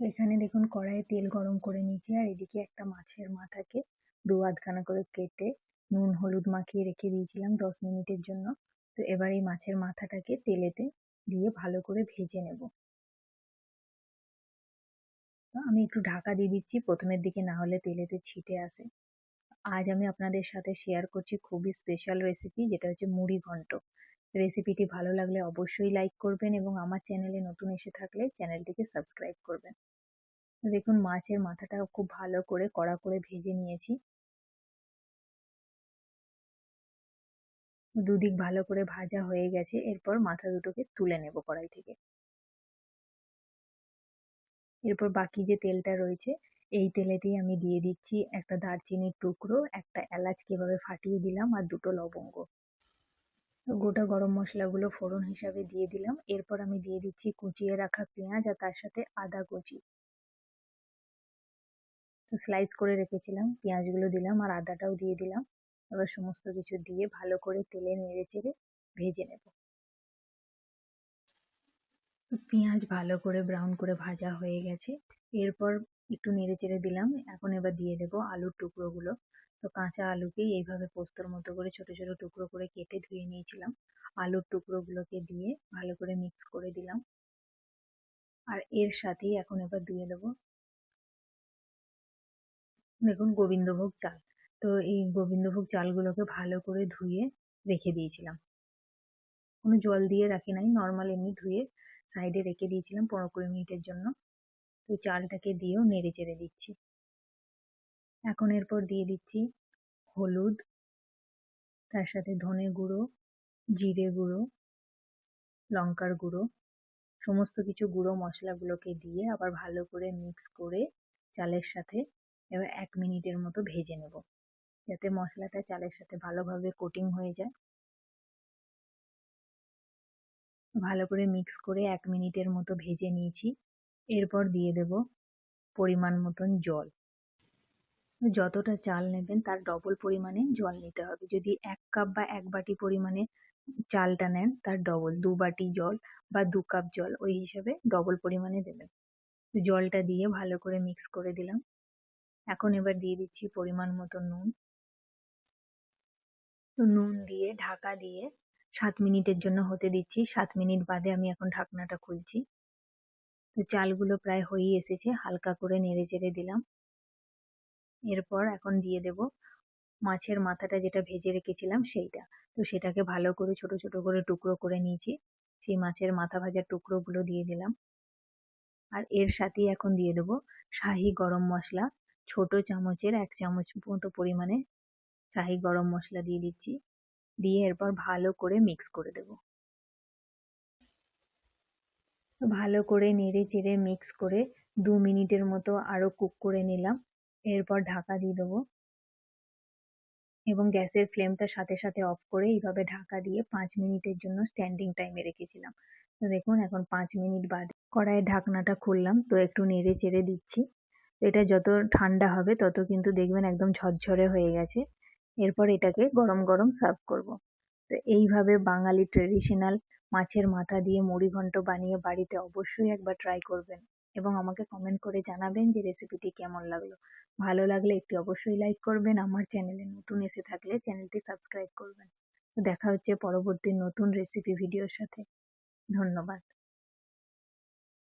এখানে দেখুন কড়াইয়ে তেল গরম করে নিয়েছি, আর এদিকে একটা মাছের মাথাকে দু আধখানা করে কেটে নুন, হলুদ মাখিয়ে রেখে দিয়েছিলাম দশ মিনিটের জন্য। তো এবার এই মাছের মাথাটাকে তেলেতে দিয়ে ভালো করে ভেজে নেব। আমি একটু ঢাকা দিয়ে দিচ্ছি, প্রথমের দিকে না হলে তেলেতে ছিটে আসে। আজ আমি আপনাদের সাথে শেয়ার করছি খুবই স্পেশাল রেসিপি যেটা হচ্ছে মুড়ি ঘন্ট। রেসিপিটি ভালো লাগলে অবশ্যই লাইক করবেন এবং আমার চ্যানেলে নতুন এসে থাকলে চ্যানেলটিকে সাবস্ক্রাইব করবেন। দেখুন মাছের মাথাটা খুব ভালো করে কড়া করে ভেজে নিয়েছি। দুদিক ভালো করে ভাজা হয়ে গেছে, এরপর মাথা দুটোকে তুলে নেব কড়াই থেকে। এরপর বাকি যে তেলটা রয়েছে, এই তেলেতেই আমি দিয়ে দিচ্ছি একটা দারচিনির টুকরো, একটা এলাচ কীভাবে ফাটিয়ে দিলাম, আর দুটো লবঙ্গ। গোটা গরম মশলাগুলো ফোড়ন হিসাবে দিয়ে দিলাম। এরপর আমি দিয়ে দিচ্ছি কুচিয়ে রাখা পেঁয়াজ আর তার সাথে আদা কুচি। স্লাইস করে রেখেছিলাম, পেঁয়াজগুলো দিলাম আর আদাটাও দিয়ে দিলাম। এবার সমস্ত কিছু দিয়ে ভালো করে তেলে নেড়ে চেড়ে ভেজে নেব। পেঁয়াজ ভালো করে ব্রাউন করে ভাজা হয়ে গেছে। এরপর একটু নেড়ে চেড়ে দিলাম। এখন এবার দিয়ে দেবো আলুর টুকরোগুলো। তো কাঁচা আলুকেই এইভাবে পোস্তর মতো করে ছোট ছোট টুকরো করে কেটে ধুয়ে নিয়েছিলাম। আলুর টুকরোগুলোকে দিয়ে ভালো করে মিক্স করে দিলাম। আর এর সাথেই এখন এবার দিয়ে দেবো দেখুন গোবিন্দভোগ চাল। তো এই গোবিন্দভোগ চালগুলোকে ভালো করে ধুয়ে রেখে দিয়েছিলাম। কোনো জল দিয়ে রাখি নাই নর্মাল এমনি ধুয়ে সাইডে রেখে দিয়েছিলাম পনেরো কুড়ি মিনিটের জন্য। তো চালটাকে দিয়েও নেড়ে চেড়ে দিচ্ছি। এখন এরপর দিয়ে দিচ্ছি হলুদ, তার সাথে ধনে গুঁড়ো, জিরে গুঁড়ো, লঙ্কার গুঁড়ো, সমস্ত কিছু গুঁড়ো মশলাগুলোকে দিয়ে আবার ভালো করে মিক্স করে চালের সাথে এবার এক মিনিটের মতো ভেজে নেব। যাতে মশলাটা চালের সাথে ভালোভাবে কোটিং হয়ে যায়। ভালো করে মিক্স করে এক মিনিটের মতো ভেজে নিয়েছি। এরপর দিয়ে দেব পরিমাণ মতন জল। যতটা চাল নেবেন তার ডবল পরিমাণে জল নিতে হবে। যদি এক কাপ বা এক বাটি পরিমাণে চালটা নেন তার ডবল দু বাটি জল বা দু কাপ জল ওই হিসাবে ডবল পরিমাণে দেবেন। জলটা দিয়ে ভালো করে মিক্স করে দিলাম। এখন এবার দিয়ে দিচ্ছি পরিমাণ মতো নুন। নুন দিয়ে, ঢাকা দিয়ে সাত মিনিটের জন্য হতে দিচ্ছি। সাত মিনিট বাদে আমি এখন ঢাকনাটা খুলছি। তো চালগুলো প্রায় হয়েই এসেছে, হালকা করে নেড়ে চেড়ে দিলাম। এরপর এখন দিয়ে দেব মাছের মাথাটা যেটা ভেজে রেখেছিলাম সেইটা। তো সেটাকে ভালো করে ছোট ছোট করে টুকরো করে নিয়েছি। সেই মাছের মাথা ভাজার টুকরোগুলো দিয়ে দিলাম। আর এর সাথেই এখন দিয়ে দেবো শাহি গরম মশলা। ছোট চামচের এক চামচ মতো পরিমাণে শাহি গরম মশলা দিয়ে দিচ্ছি। দিয়ে এরপর ভালো করে মিক্স করে দেব। ভালো করে নেড়ে চেড়ে মিক্স করে দু মিনিটের মতো আরও কুক করে নিলাম। এরপর ঢাকা দিয়ে দেবো। এবং গ্যাসের ফ্লেমটা সাথে সাথে অফ করে এইভাবে ঢাকা দিয়ে পাঁচ মিনিটের জন্য স্ট্যান্ডিং টাইমে রেখেছিলাম। তো দেখুন, এখন পাঁচ মিনিট বাদ। কড়াইয়ের ঢাকনাটা খুললাম, তো একটু নেড়ে চেড়ে দিচ্ছি। এটা যত ঠান্ডা হবে, তত কিন্তু দেখবেন একদম ঝরঝরে হয়ে গেছে। এরপর এটাকে গরম গরম সার্ভ করব। তো এইভাবে বাঙালি ট্রেডিশনাল মাছের মাথা দিয়ে মুড়ি ঘন্ট বানিয়ে বাড়িতে অবশ্যই একবার ট্রাই করবেন এবং আমাকে কমেন্ট করে জানাবেন যে রেসিপিটি কেমন লাগল। ভালো লাগলে একটি অবশ্যই লাইক করবেন, আমার চ্যানেলে নতুন এসে থাকলে চ্যানেলটি সাবস্ক্রাইব করবেন। দেখা হচ্ছে পরবর্তী নতুন রেসিপি ভিডিওর সাথে। ধন্যবাদ।